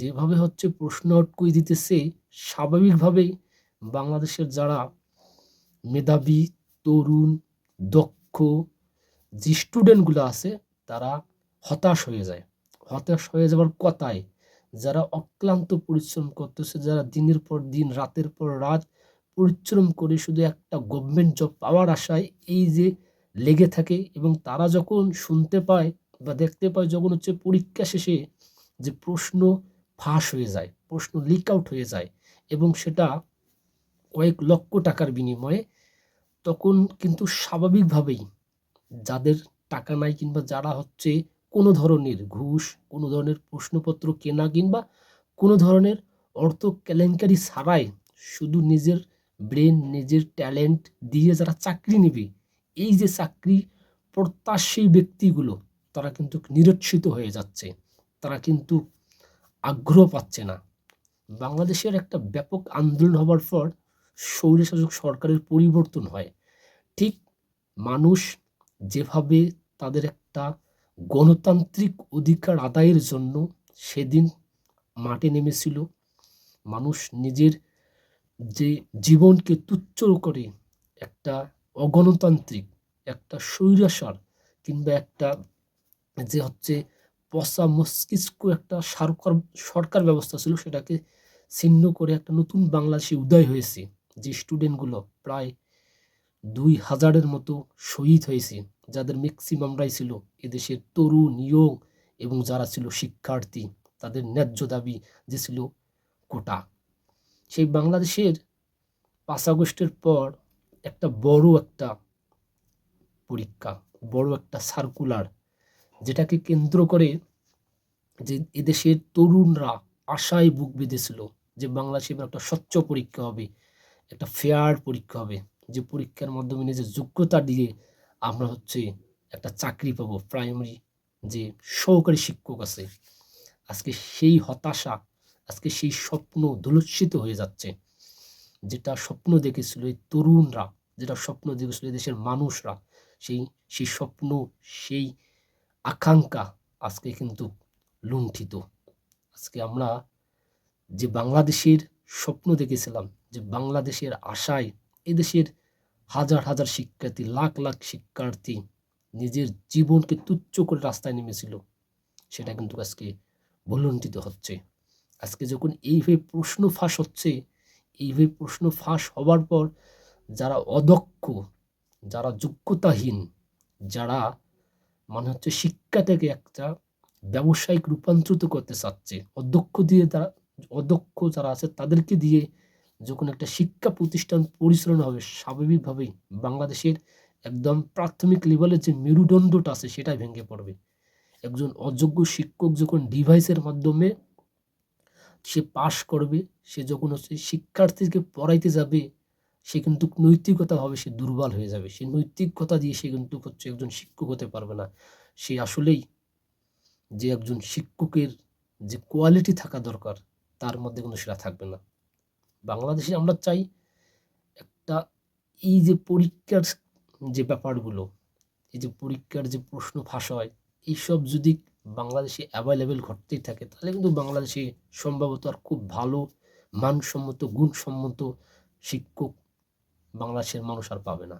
যেভাবে হচ্ছে প্রশ্ন আটকুই দিতেছে, স্বাভাবিকভাবেই বাংলাদেশের যারা মেধাবী, তরুণ, দক্ষ, যে স্টুডেন্টগুলো আছে, তারা হতাশ হয়ে যায়। হতাশ হয়ে যাওয়ার কথায় যারা অক্লান্ত পরিশ্রম করতেছে, যারা দিনের পর দিন, রাতের পর রাত পরিশ্রম করে শুধু একটা গভর্নমেন্ট জব পাওয়ার আশায় এই যে লেগে থাকে এবং তারা যখন শুনতে পায় বা দেখতে পায়, যখন হচ্ছে পরীক্ষা শেষে যে প্রশ্ন ফাঁস হয়ে যায়, প্রশ্ন লিক আউট হয়ে যায় এবং সেটা কয়েক লক্ষ টাকার বিনিময়ে তখন কিন্তু স্বাভাবিকভাবেই যাদের টাকা নাই কিংবা যারা হচ্ছে কোনো ধরনের ঘুষ, কোনো ধরনের প্রশ্নপত্র কেনা কিংবা কোনো ধরনের অর্থ কেলেঙ্কারি ছাড়াই শুধু নিজের ব্রেন নিজের ট্যালেন্ট দিয়ে যারা চাকরি নেবে, এই যে চাকরি প্রত্যাশী ব্যক্তিগুলো, তারা কিন্তু নিরক্ষিত হয়ে যাচ্ছে। তারা কিন্তু আগ্রহ পাচ্ছে না। বাংলাদেশের একটা ব্যাপক আন্দোলন হবার পর স্বৈরশাসক সরকারের পরিবর্তন হয়। ঠিক মানুষ যেভাবে তাদের একটা গণতান্ত্রিক অধিকার আদায়ের জন্য সেদিন মাঠে নেমেছিল, মানুষ নিজের যে জীবনকে তুচ্ছ করে একটা অগণতান্ত্রিক, একটা স্বৈরাচার কিংবা একটা যে হচ্ছে পচা মস্তিষ্ক একটা সরকার সরকার ব্যবস্থা ছিল সেটাকে ছিন্ন করে একটা নতুন বাংলাদেশে উদয় হয়েছে। যে স্টুডেন্টগুলো প্রায় দুই হাজারের মতো শহীদ হয়েছে, যাদের ম্যাক্সিমামরাই ছিল এদেশের তরুণ ইয়ং এবং যারা ছিল শিক্ষার্থী, তাদের ন্যায্য দাবি যে ছিল কোটা। সেই বাংলাদেশের পাঁচ আগস্টের পর একটা বড় একটা পরীক্ষা, বড় একটা সার্কুলার যেটাকে কেন্দ্র করে যে এদেশের তরুণরা আশায় বুক বেঁধেছিল যে বাংলাদেশে এবার একটা স্বচ্ছ পরীক্ষা হবে, একটা ফেয়ার পরীক্ষা হবে। যে পরীক্ষার মাধ্যমে নিজের যোগ্যতা দিয়ে আমরা হচ্ছে একটা চাকরি পাবো। প্রাইমারি যে সহকারী শিক্ষক আছে, আজকে সেই হতাশা, আজকে সেই স্বপ্ন ধুলস্মিত হয়ে যাচ্ছে। যেটা স্বপ্ন দেখেছিল এই তরুণরা, যেটা স্বপ্ন দেখেছিল দেশের মানুষরা, সেই সেই স্বপ্ন, সেই আকাঙ্ক্ষা আজকে কিন্তু লুণ্ঠিত। আজকে আমরা যে বাংলাদেশের স্বপ্ন দেখেছিলাম, যে বাংলাদেশের আশায় এদেশের হাজার হাজার শিক্ষার্থী, লাখ লাখ শিক্ষার্থী নিজের জীবনকে তুচ্ছ করে রাস্তায় নেমেছিল, সেটা কিন্তু আজকে ভুলুণ্ঠিত হচ্ছে। আজকে যখন এইভাবে প্রশ্ন ফাঁস হচ্ছে, এইভাবে প্রশ্ন ফাঁস হবার পর যারা অদক্ষ, যারা যোগ্যতাহীন, যারা মানে হচ্ছে শিক্ষা থেকে একটা ব্যবসায়িক রূপান্তরিত করতে চাচ্ছে। অধ্যক্ষ দিয়ে তারা, অধ্যক্ষ যারা আছে তাদেরকে দিয়ে যখন একটা শিক্ষা প্রতিষ্ঠান পরিচালনা হবে, স্বাভাবিকভাবেই বাংলাদেশের একদম প্রাথমিক লেভেলের যে মেরুদণ্ডটা আছে সেটাই ভেঙে পড়বে। একজন অযোগ্য শিক্ষক যখন ডিভাইসের মাধ্যমে সে পাশ করবে, সে যখন হচ্ছে শিক্ষার্থীকে পড়াইতে যাবে সে কিন্তু নৈতিকতাভাবে সে দুর্বল হয়ে যাবে। সে নৈতিকতা দিয়ে সে কিন্তু হচ্ছে একজন শিক্ষক হতে পারবে না। সে আসলেই যে একজন শিক্ষকের যে কোয়ালিটি থাকা দরকার, তার মধ্যে কিন্তু সেটা থাকবে না। বাংলাদেশে আমরা চাই একটা এই যে পরীক্ষার যে ব্যাপারগুলো, এই যে পরীক্ষার যে প্রশ্ন ফাঁস হয়, এইসব যদি বাংলাদেশে অ্যাভেলেবেল ঘটতেই থাকে, তাহলে কিন্তু বাংলাদেশে সম্ভবত আর খুব ভালো, মানসম্মত, গুণসম্মত শিক্ষক বাংলাদেশের মানুষ আর পাবে না।